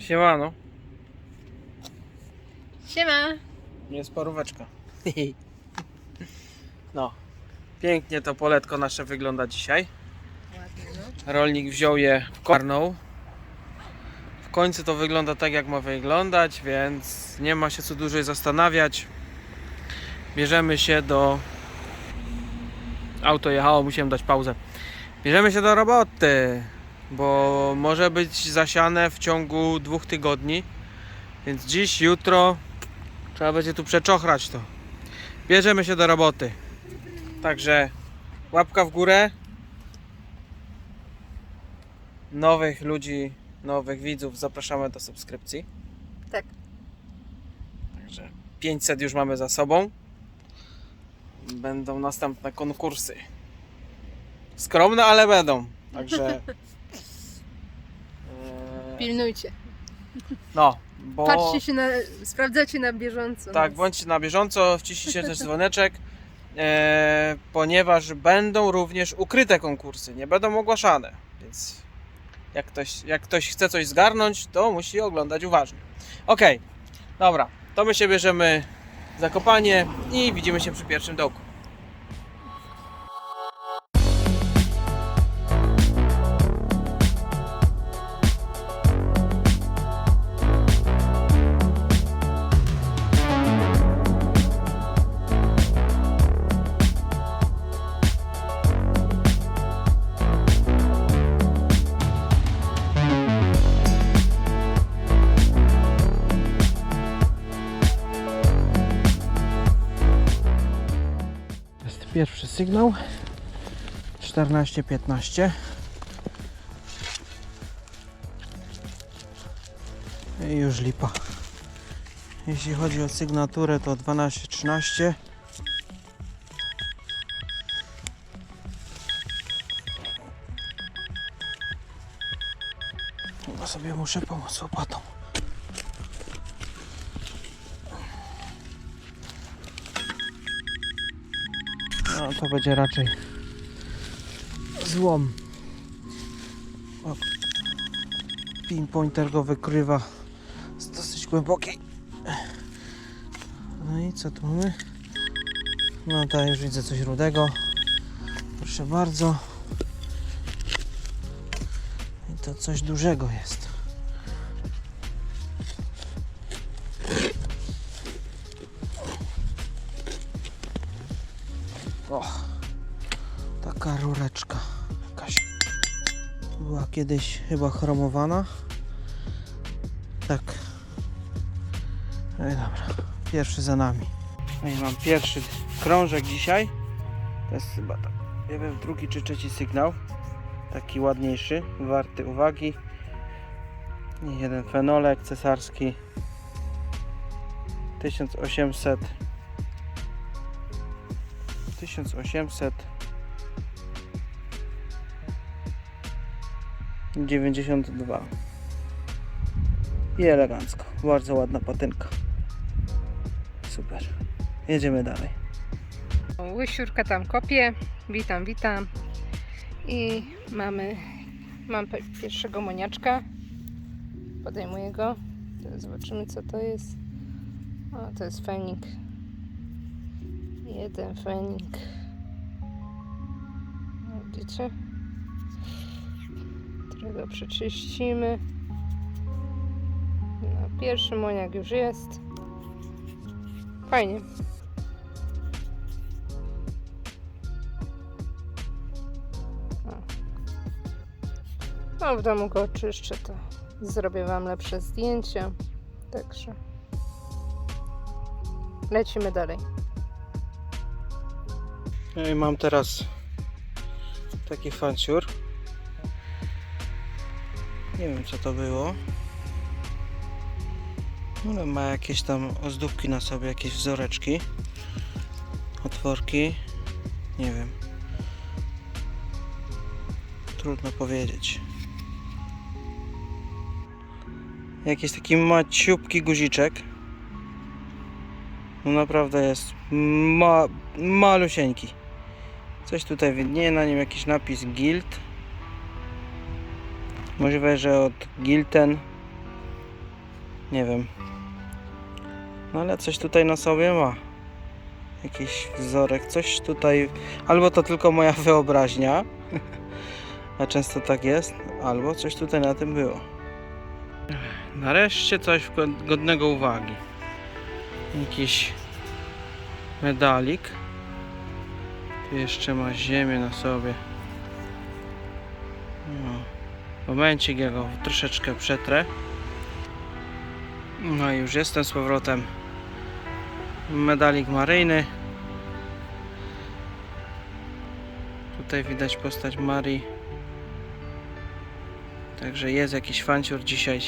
Siemano. Siema. Jest paróweczka. No. Pięknie to poletko nasze wygląda dzisiaj. No. Rolnik wziął je w korną. W końcu to wygląda tak jak ma wyglądać, więc nie ma się co dłużej zastanawiać. Bierzemy się do... Auto jechało, musiałem dać pauzę. Bierzemy się do roboty, bo może być zasiane w ciągu dwóch tygodni. Więc dziś, jutro trzeba będzie tu przeczochrać to. Bierzemy się do roboty. Także łapka w górę. Nowych ludzi, nowych widzów zapraszamy do subskrypcji. Tak. Także 500 już mamy za sobą. Będą następne konkursy. Skromne, ale będą. Także. Pilnujcie. No, bo. Patrzcie się na, sprawdzacie na bieżąco. Tak, bądźcie na bieżąco, wciśnijcie też dzwoneczek, e, ponieważ będą również ukryte konkursy, nie będą ogłaszane, więc jak ktoś, jak ktoś chce coś zgarnąć, to musi oglądać uważnie. Ok, dobra, to my się bierzemy za kopanie i widzimy się przy pierwszym dołku. Sygnał. 14-15 i już lipa. Jeśli chodzi o sygnaturę to 12-13 Chyba sobie muszę pomóc łopatą To będzie raczej złom. O, pinpointer go wykrywa z dosyć głębokiej. No i co tu mamy? No to już widzę coś rudego. Proszę bardzo. I to coś dużego jest. Kiedyś chyba chromowana. Tak. No i dobra, pierwszy za nami. No i mam pierwszy krążek dzisiaj. To jest chyba tak, nie wiem, drugi czy trzeci sygnał. Taki ładniejszy, warty uwagi. I jeden fenolek cesarski. 1800 1800 92 i elegancko, bardzo ładna patynka super, jedziemy dalej Łysiurka tam kopie. Witam, witam. I mamy, mam pierwszego moniaczka. Podejmuję go. Teraz zobaczymy co to jest. O, to jest fenik. Jeden fenik. No, Widzicie? Którego przeczyścimy. No, pierwszy moniak już jest. Fajnie. No w domu go oczyszczę, to zrobię Wam lepsze zdjęcia. Także lecimy dalej. no i mam teraz taki fanciur nie wiem co to było. Ale ma jakieś tam ozdóbki na sobie, jakieś wzoreczki otworki. Nie wiem. Trudno powiedzieć. Jakiś taki maciupki guziczek. No naprawdę jest ma malusieńki. Coś tutaj widnieje na nim jakiś napis Guild możliwe, że od Gilten Nie wiem. No ale coś tutaj na sobie ma. Jakiś wzorek, coś tutaj. Albo to tylko moja wyobraźnia. A często tak jest. Albo coś tutaj na tym było. Nareszcie coś go- godnego uwagi. Jakiś medalik. Tu jeszcze ma ziemię na sobie. Momencik ja go troszeczkę przetrę. No i już jestem z powrotem. Medalik maryjny. Tutaj widać postać Marii. Także jest jakiś fanciur dzisiaj.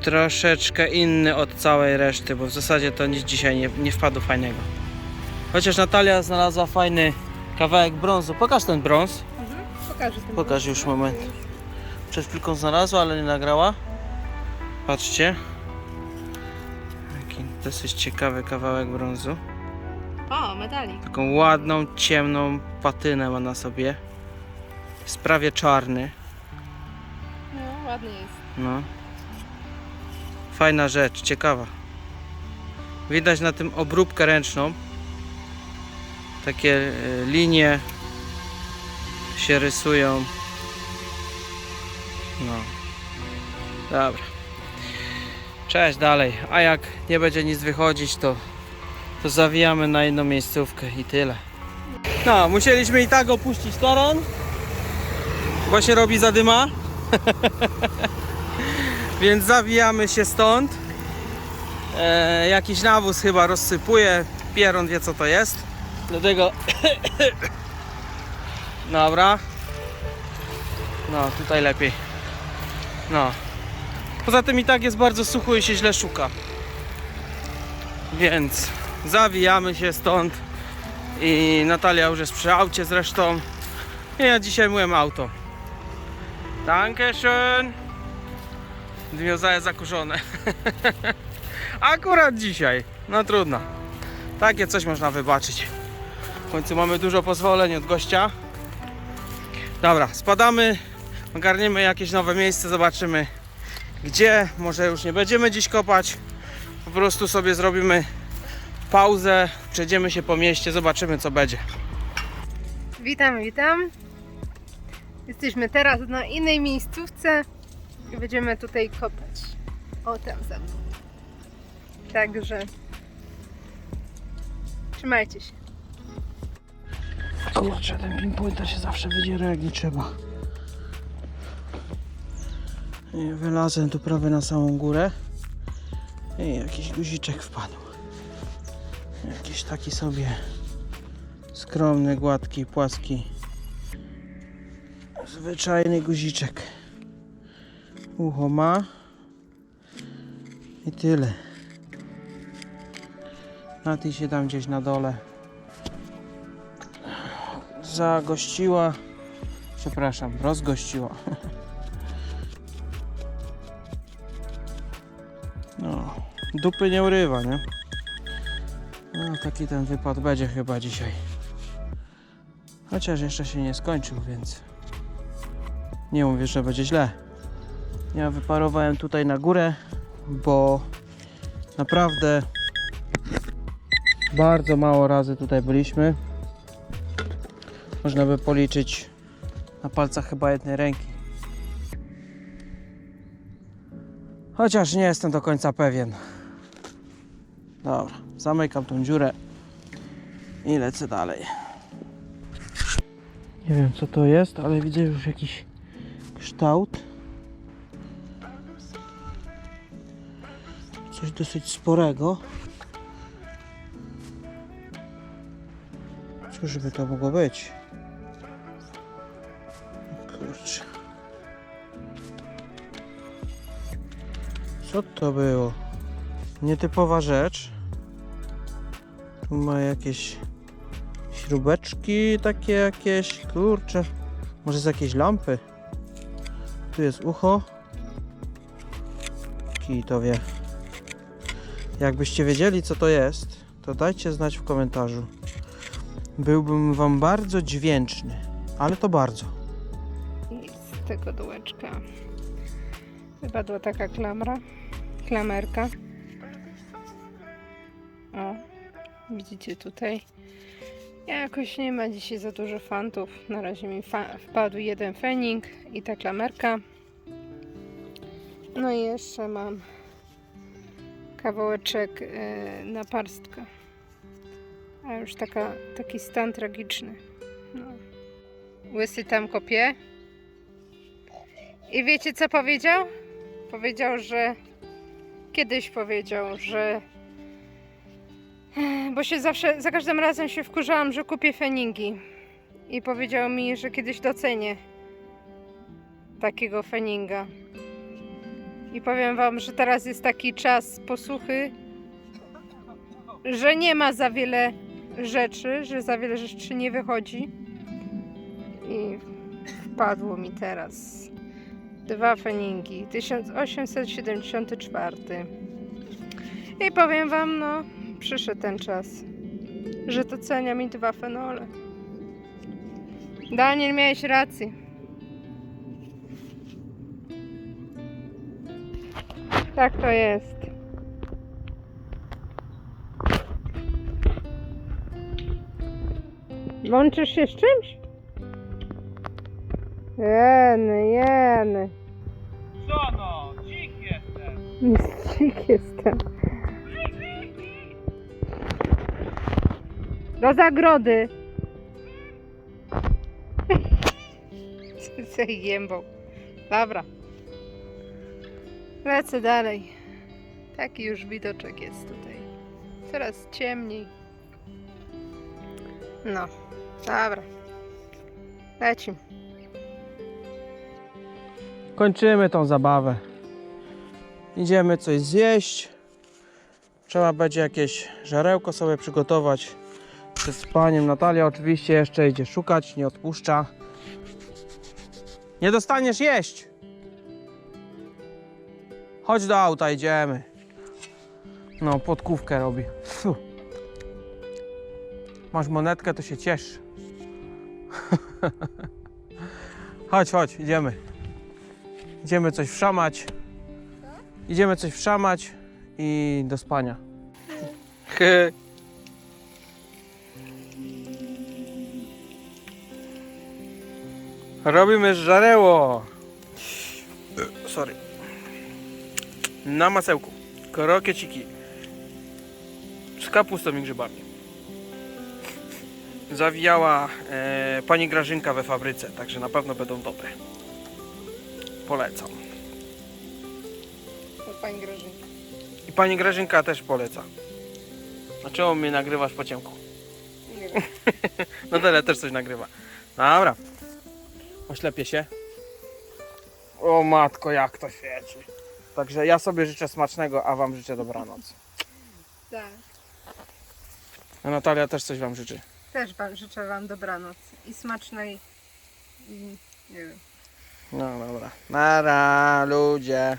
Troszeczkę inny od całej reszty, bo w zasadzie to nic dzisiaj nie, nie wpadło fajnego. Chociaż Natalia znalazła fajny kawałek brązu. Pokaż ten brąz. Pokażę ten Pokaż już moment. Przed chwilką znalazła, ale nie nagrała. Patrzcie. Taki dosyć ciekawy kawałek brązu. O, medalik. Taką ładną, ciemną patynę ma na sobie. Jest prawie czarny. No, ładny jest. No. Fajna rzecz, ciekawa. Widać na tym obróbkę ręczną. Takie e, linie się rysują. No. Dobra. Cześć dalej. A jak nie będzie nic wychodzić, to, to zawijamy na inną miejscówkę i tyle. No, musieliśmy i tak opuścić teren. Bo się robi zadyma. Więc zawijamy się stąd. E, jakiś nawóz chyba rozsypuje. Pieron wie co to jest. Dlatego. Dobra. No, tutaj lepiej. No. Poza tym i tak jest bardzo sucho i się źle szuka. Więc zawijamy się stąd. I Natalia już jest przy aucie zresztą. I ja dzisiaj myłem auto. Dankeschön. Wiązałem zakurzone. Akurat dzisiaj. No trudno. Takie coś można wybaczyć. W końcu mamy dużo pozwoleń od gościa. Dobra, spadamy. Ogarniemy jakieś nowe miejsce, zobaczymy gdzie. Może już nie będziemy dziś kopać. Po prostu sobie zrobimy pauzę, przejdziemy się po mieście, zobaczymy co będzie. Witam, witam. Jesteśmy teraz na innej miejscówce i będziemy tutaj kopać. O, tam za mną. Także trzymajcie się. Kurczę, ten pinpointer się zawsze wydziera jak nie trzeba. I wylazłem tu prawie na samą górę i jakiś guziczek wpadł. Jakiś taki sobie skromny, gładki, płaski, zwyczajny guziczek. Ucho ma i tyle. A ty się tam gdzieś na dole zagościła. Przepraszam, rozgościła. No, dupy nie urywa, nie? No, taki ten wypad będzie chyba dzisiaj. Chociaż jeszcze się nie skończył, więc nie mówię, że będzie źle. Ja wyparowałem tutaj na górę, bo naprawdę bardzo mało razy tutaj byliśmy. Można by policzyć na palcach chyba jednej ręki. Chociaż nie jestem do końca pewien. Dobra, zamykam tą dziurę i lecę dalej. Nie wiem co to jest, ale widzę już jakiś kształt. Coś dosyć sporego. Cóż by to mogło być? Kurczę. Co to było? Nietypowa rzecz. Tu ma jakieś śrubeczki takie jakieś. Kurczę. Może z jakiejś lampy. Tu jest ucho. Kij to wie. Jakbyście wiedzieli co to jest, to dajcie znać w komentarzu. Byłbym wam bardzo dźwięczny. Ale to bardzo. Tego dołeczka Wypadła taka klamra, klamerka. O, widzicie tutaj. Jakoś nie ma dzisiaj za dużo fantów. Na razie mi wpadł jeden fening i ta klamerka. No i jeszcze mam kawałeczek e, na parstkę. A już taka, taki stan tragiczny. No. Łysy tam kopie. I wiecie co powiedział? Powiedział, że kiedyś powiedział, że bo się zawsze, za każdym razem się wkurzałam, że kupię feningi. I powiedział mi, że kiedyś docenię takiego feninga. I powiem wam, że teraz jest taki czas posłuchy, że nie ma za wiele rzeczy, że za wiele rzeczy nie wychodzi. I wpadło mi teraz dwa feningi. 1874. I powiem wam, no, przyszedł ten czas, że docenia mi dwa fenole. Daniel, miałeś rację. Tak to jest. Łączysz się z czymś? Jeny, jeny. Co no? Dzik jestem. Mistrzik jestem. Do zagrody. Co jębą. Dobra. Lecę dalej. Taki już widoczek jest tutaj. Coraz ciemniej. No, dobra. Lecimy. Kończymy tą zabawę. Idziemy coś zjeść. Trzeba będzie jakieś żarełko sobie przygotować przed spaniem. Natalia oczywiście jeszcze idzie szukać, nie odpuszcza. Nie dostaniesz jeść! Chodź do auta, idziemy. No, podkówkę robi. Fu. Masz monetkę, to się ciesz. chodź, chodź, idziemy. Idziemy coś wszamać. Idziemy coś wszamać i do spania. Robimy żareło. Sorry. Na masełku. Krokieciki. Z kapustą i grzybami. Zawijała e, pani Grażynka we fabryce, także na pewno będą dobre. Polecam. To pani Grażynka. I pani Grażynka też poleca. A czemu mnie nagrywasz po ciemku? Nie wiem. No tyle też coś nagrywa. Dobra. Oślepię się. O matko, jak to świeci. Także ja sobie życzę smacznego, a wam życzę dobranoc. Tak. A Natalia też coś wam życzy. Też wam, życzę Wam dobranoc i smacznej. I nie wiem. No dobra. Nara, ludzie.